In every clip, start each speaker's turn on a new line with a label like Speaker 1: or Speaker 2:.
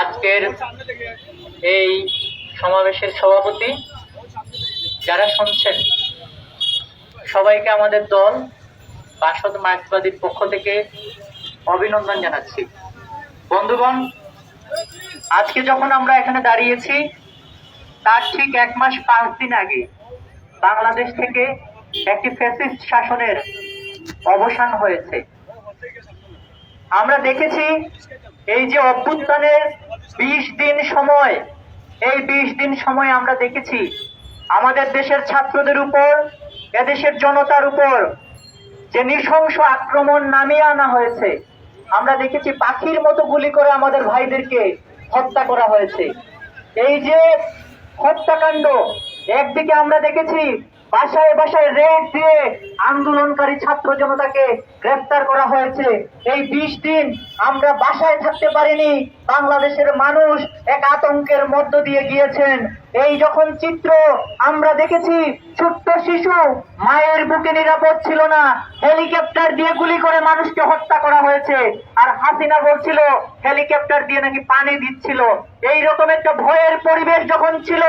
Speaker 1: আজকের এই সমাবেশের সভাপতি যারা শুনছেন, সবাইকে আমাদের দল বাসদ মার্ক্সবাদীর পক্ষ থেকে অভিনন্দন জানাচ্ছি। বন্ধুগণ, আজকে যখন আমরা এখানে দাঁড়িয়েছি, তার ঠিক এক মাস পাঁচ দিন আগে বাংলাদেশ থেকে একটি ফ্যাসিস্ট শাসনের অবসান হয়েছে। আমরা দেখেছি এই যে অভ্যুত্থানের বিশ দিন সময়। এই বিশ দিন সময় আমরা দেখেছি আমাদের দেশের ছাত্রদের উপর, এদেশের জনতার উপর যে নৃশংস আক্রমণ নামিয়ে আনা হয়েছে। আমরা দেখেছি পাখির মতো গুলি করে আমাদের ভাইদেরকে হত্যা করা হয়েছে। এই যে হত্যাকাণ্ড, একদিকে আমরা দেখেছি বাসায় বাসায় রেড দিয়ে আন্দোলনকারী ছাত্র জনতাকে গ্রেফতার করা হয়েছে। এই বিশ দিন আমরা বাসায় থাকতে পারিনি। বাংলাদেশের মানুষ এক আতঙ্কের মধ্য দিয়ে গিয়েছেন। এই যখন চিত্র আমরা দেখেছি, ছোট্ট শিশু মায়ের বুকে নিরাপদ ছিল না। হেলিকপ্টার দিয়ে গুলি করে মানুষকে হত্যা করা হয়েছে। আর হাসিনা বলছিল, হেলিকপ্টার দিয়ে নাকি পানি দিচ্ছিল। এই রকম একটা ভয়ের পরিবেশ যখন ছিল,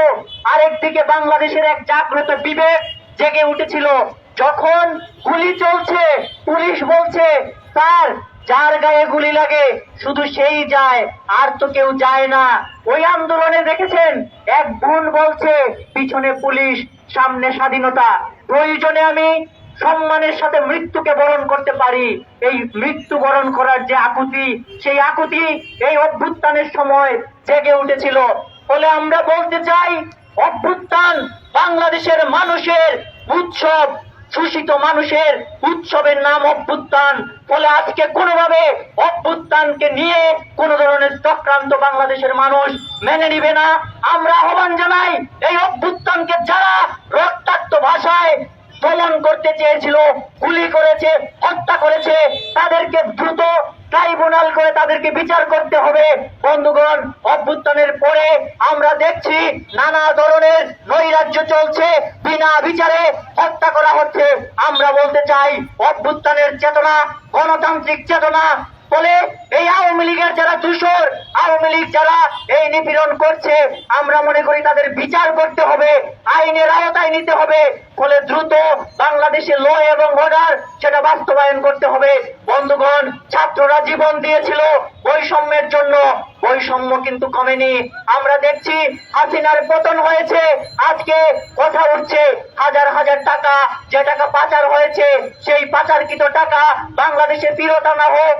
Speaker 1: আরেকদিকে বাংলাদেশের এক জাগ্রত বিবেক জেগে উঠেছিল। যখন গুলি চলছে, পুলিশ বলছে, স্যার, যার গায়ে গুলি লাগে, শুধু সেই যায়, আর তো কেউ যায় না। ওই আন্দোলনে দেখেছেন? এক বোন বলছে, পিছনে পুলিশ, সামনে স্বাধীনতা। প্রয়োজনে আমি সম্মানের সাথে মৃত্যুকে বরণ করতে পারি। এই মৃত্যু বরণ করার যে আকুতি, সেই আকুতি এই অভ্যুত্থানের সময় জেগে উঠেছিল। ফলে আমরা বলতে চাই, অভ্যুত্থান বাংলাদেশের মানুষের উৎসব, শোষিত মানুষের উৎসবের নাম অভ্যুত্থান। ফলে আজকে কোনোভাবে অভ্যুত্থানকে নিয়ে কোন ধরনের চক্রান্ত বাংলাদেশের মানুষ মেনে নিবে না। আমরা আহ্বান জানাই, এই অভ্যুত্থানকে যারা রক্তাক্ত ভাষায় দমন করতে চেয়েছিল, গুলি করেছে, হত্যা করেছে, তাদেরকে দ্রুত ট্রাইব্যুনাল করে তাদেরকে বিচার করতে হবে। বন্ধুগণ, অভ্যুত্থানের পরে আমরা দেখছি নানা ধরনের নৈরাজ্য চলছে। বিনা বিচারে হত্যা করা হচ্ছে। আমরা বলতে চাই, অভ্যুত্থানের চেতনা, গণতান্ত্রিক চেতনা ফলে এই আওয়ামী লীগের যারা দূষর আওয়ামী লীগ যারা এই নিপীড়ন করছে, আমরা মনে করি তাদের বিচার করতে হবে, আইনের আওতায় নিতে হবে, ফলে দ্রুত বাংলাদেশে ল এবং অর্ডার সেটা বাস্তবায়ন করতে হবে। বন্ধুগণ, ছাত্ররা জীবন দিয়েছিল বৈষম্যের জন্য, বৈষম্য কিন্তু কমেনি। আমরা দেখছি হাসিনার পতন হয়েছে, আজকে কথা উঠছে, হাজার হাজার টাকা, যে টাকা পাচার হয়েছে, সেই পাচারকৃত টাকা বাংলাদেশে ফেরত আনা হোক।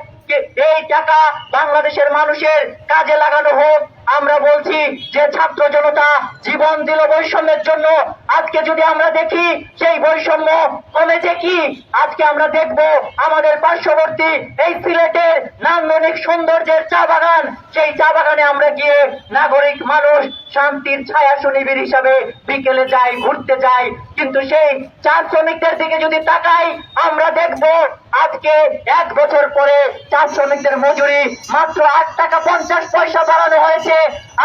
Speaker 1: এই টাকা বাংলাদেশের মানুষের কাজে লাগানো হোক। আমরা বলছি যে ছাত্র জনতা জীবন দিল বৈষম্যের জন্য। আজকে যদি আমরা দেখি সেই বৈষম্য কমেছে কি, আজকে আমরা দেখব আমাদের পার্শ্ববর্তী এই সিলেটের নান্দনিক সৌন্দর্যের চা বাগান। সেই চা বাগানে আমরা গিয়ে নাগরিক মানুষ শান্তির ছায়া সুনিবির হিসাবে বিকেলে যাই, ঘুরতে যাই। কিন্তু সেই চা শ্রমিকদের দিকে যদি তাকাই, আমরা দেখব আজকে এক বছর পরে চা শ্রমিকদের মজুরি মাত্র আট টাকা পঞ্চাশ পয়সা বাড়ানো হয়েছে।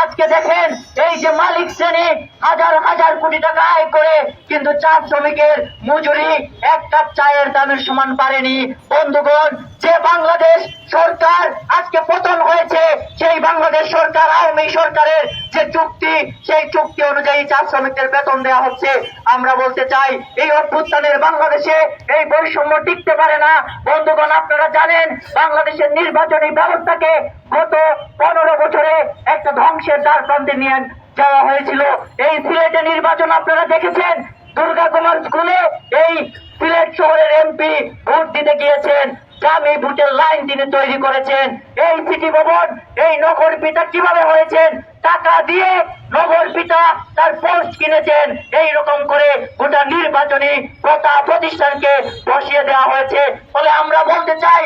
Speaker 1: আজকে দেখেন এই যে মালিক শ্রেণি হাজার হাজার কোটি টাকা আয় করে কিন্তু চা শ্রমিকের মজুরি এক কাপ চায়ের দামের সমান পারেনি। বন্ধুগণ যে বাংলাদেশ সরকার আজকে পতন হয়েছে, সেই বাংলাদেশ সরকার, আওয়ামী সরকারের যে চুক্তি, সেই চুক্তি অনুযায়ী চা শ্রমিকদের বেতন দেওয়া হচ্ছে। আমরা বলতে চাই, এই অভ্যুত্থানের বাংলাদেশে এই বৈষম্য টিকতে পারে না। বন্ধুগণ, আপনারা জানেন, বাংলাদেশের নির্বাচনী ব্যবস্থাকে গত পনেরো বছরে একটা ধ্বংসের দ্বার প্রান্তে নিয়ে যাওয়া হয়েছিল। এই সিলেটে নির্বাচন আপনারা গ্রামে লাইন তিনি তৈরি করেছেন। এই সিটি ভবন, এই নগর পিতা কীভাবে হয়েছেন? টাকা দিয়ে নগর পিতা তার পোস্ট কিনেছেন। এই রকম করে গোটা নির্বাচনী প্রথা প্রতিষ্ঠানকে বসিয়ে দেওয়া হয়েছে। ফলে আমরা বলতে চাই,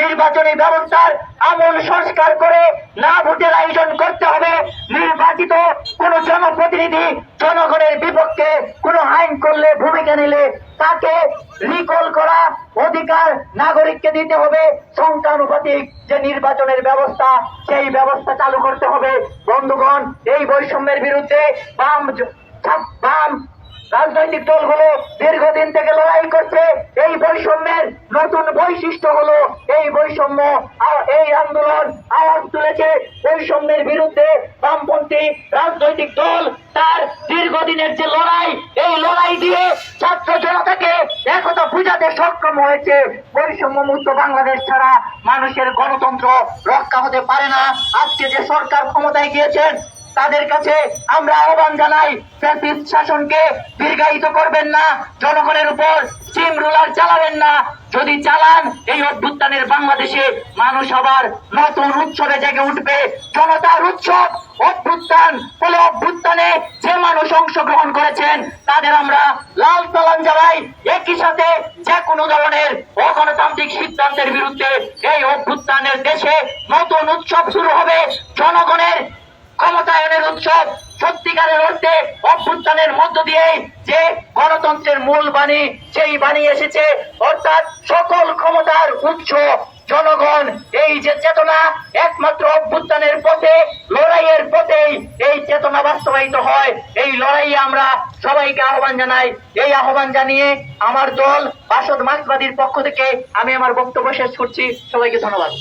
Speaker 1: নির্বাচনী ব্যবস্থার আমূল সংস্কার করে না ভোটের আয়োজন করতে হবে। নির্বাচিত কোন জনপ্রতিনিধি জনগণের বিপক্ষে কোন আইন করলে ভূমিকা নিলে তাকে রিকল করা অধিকার নাগরিককে দিতে হবে। সংখ্যানুপাতিক যে নির্বাচনের ব্যবস্থা, সেই ব্যবস্থা চালু করতে হবে। বন্ধুগণ, এই বৈষম্যের বিরুদ্ধে বাম বাম রাজনৈতিক দলগুলো দীর্ঘদিন থেকে লড়াই করছে। এই বৈষম্যের নতুন বৈশিষ্ট্য হলো এই বৈষম্য এই আন্দোলন আওয়াজ তুলেছে
Speaker 2: বৈষম্যের বিরুদ্ধে বামপন্থী রাজনৈতিক দল। তার দীর্ঘদিনের যে লড়াই, এই লড়াই দিয়ে ছাত্র জনতাকে একথা বুঝাতে সক্ষম হয়েছে। বৈষম্য মুক্ত বাংলাদেশ ছাড়া মানুষের গণতন্ত্র রক্ষা হতে পারে না। আজকে যে সরকার ক্ষমতায় গিয়েছেন তাদের কাছে আমরা আহ্বান জানাই, ফ্যাসিস্ট শাসনকে দীর্ঘায়িত করবেন না, জনগণের উপর স্টিম রুলার চালাবেন না। যদি চালান, এই অভ্যুত্থানের বাংলাদেশে মানুষ আবার নতুন উৎসবে জেগে উঠবে। জনতার উৎসব, অভ্যুত্থান হলো অভ্যুত্থানে যে মানুষ অংশগ্রহণ করেছেন, তাদের আমরা লাল সালাম জানাই। একই সাথে যে কোনো ধরনের অগণতান্ত্রিক সিদ্ধান্তের বিরুদ্ধে এই অভ্যুত্থানের দেশে নতুন উৎসব শুরু হবে। জনগণের ক্ষমতায়নের উৎসব সত্যিকারের অর্থে অভ্যুত্থানের মধ্য দিয়ে যে গণতন্ত্রের মূল বাণী, সেই বাণী এসেছে। অর্থাৎ সকল ক্ষমতার উৎস, জনগণ, এই যে চেতনা, একমাত্র অভ্যুত্থানের পথে, লড়াইয়ের পথেই এই চেতনা বাস্তবায়িত হয়। এই লড়াইয়ে আমরা সবাইকে আহ্বান জানাই। এই আহ্বান জানিয়ে আমার দল বাসদ মার্ক্সবাদীর পক্ষ থেকে আমি আমার বক্তব্য শেষ করছি। সবাইকে ধন্যবাদ।